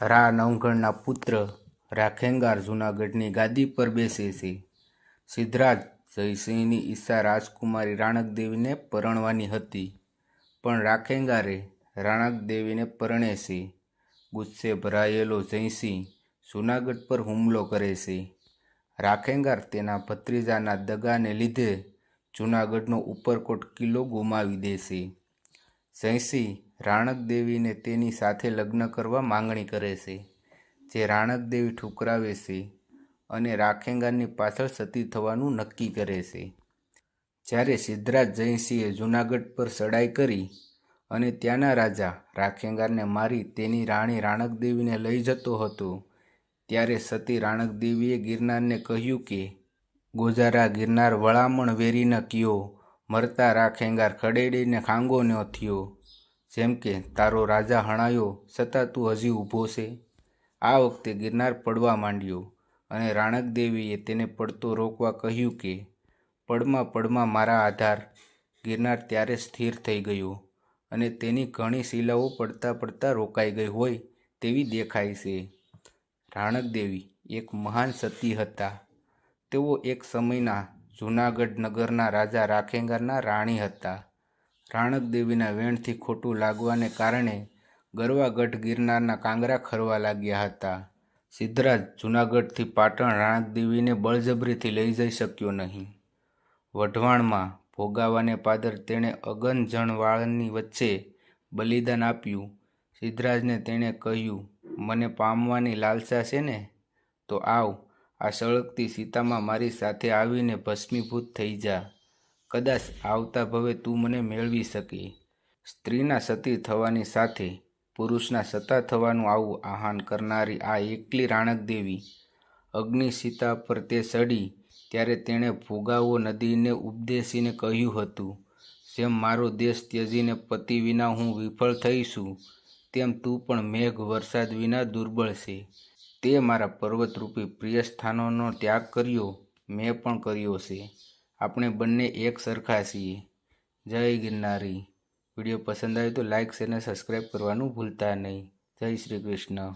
રા નવઘણના પુત્ર રાખેંગાર જૂનાગઢની ગાદી પર બેસે છે. સિદ્ધરાજ જયસિંહની ઈચ્છા રાજકુમારી રાણકદેવીને પરણવાની હતી, પણ રાખેંગારે રાણકદેવીને પરણે છે. ગુસ્સે ભરાયેલો જયસિંહ જૂનાગઢ પર હુમલો કરે છે. રાખેંગાર તેના ભત્રીજાના દગાને લીધે જૂનાગઢનો ઉપરકોટ કિલ્લો ગુમાવી દેશે જયસિંહ રાણકદેવીને તેની સાથે લગ્ન કરવા માંગણી કરે છે, જે રાણકદેવી ઠુકરાવે છે અને રાખેંગારની પાછળ સતી થવાનું નક્કી કરે છે. જ્યારે સિદ્ધરાજ જયસિંહે જૂનાગઢ પર ચડાઈ કરી અને ત્યાંના રાજા રાખેંગારને મારી તેની રાણી રાણકદેવીને લઈ જતો હતો, ત્યારે સતી રાણકદેવીએ ગિરનારને કહ્યું કે, ગોજારા ગિરનાર વળામણ વેરીને કયો, મરતા રાખેંગાર ખડેડીને ખાંગો ન થયો. જેમ કે, તારો રાજા હણાયો છતાં તું હજી ઊભો છે. આ વખતે ગિરનાર પડવા માંડ્યો અને રાણકદેવીએ તેને પડતો રોકવા કહ્યું કે, પડમાં પડમાં મારા આધાર. ગિરનાર ત્યારે સ્થિર થઈ ગયો અને તેની ઘણી શિલાઓ પડતા પડતા રોકાઈ ગઈ હોય તેવી દેખાય છે. રાણકદેવી એક મહાન સતી હતા. તેઓ એક સમયના જૂનાગઢ નગરના રાજા રાખેંગારના રાણી હતા. રાણકદેવીના વેણથી ખોટું લાગવાને કારણે ગરવાગઢ ગિરનારના કાંગરા ખરવા લાગ્યા હતા. સિદ્ધરાજ જૂનાગઢથી પાટણ રાણકદેવીને બળજબરીથી લઈ જઈ શક્યો નહીં. વઢવાણમાં ભોગાવાને પાદર તેણે અગન જણવાળની વચ્ચે બલિદાન આપ્યું. સિદ્ધરાજને તેણે કહ્યું, મને પામવાની લાલસા છે ને? તો આવ, આ સળગતી સીતામાં મારી સાથે આવીને ભસ્મીભૂત થઈ જા. કદાચ આવતા ભવે તું મને મેળવી શકે. સ્ત્રીના સતી થવાની સાથે પુરુષના સતા થવાનું આવું આહ્વાન કરનારી આ એકલી રાણકદેવી અગ્નિ સીતા પર તે ચડી ત્યારે તેણે ભોગાવો નદીને ઉપદેશીને કહ્યું હતું, જેમ મારો દેશ ત્યજીને પતિ વિના હું વિફળ થઈશું, તેમ તું પણ મેઘ વરસાદ વિના દુર્બળ છે. તે મારા પર્વતરૂપી પ્રિય સ્થાનોનો ત્યાગ કર્યો, મેં પણ કર્યો છે. આપણે બંને એક સરખા છીએ. જય ગિરનારી. વીડિયો પસંદ આવે તો લાઇક શેર અને સબસ્ક્રાઈબ કરવાનું ભૂલતા નહીં. જય શ્રી કૃષ્ણ.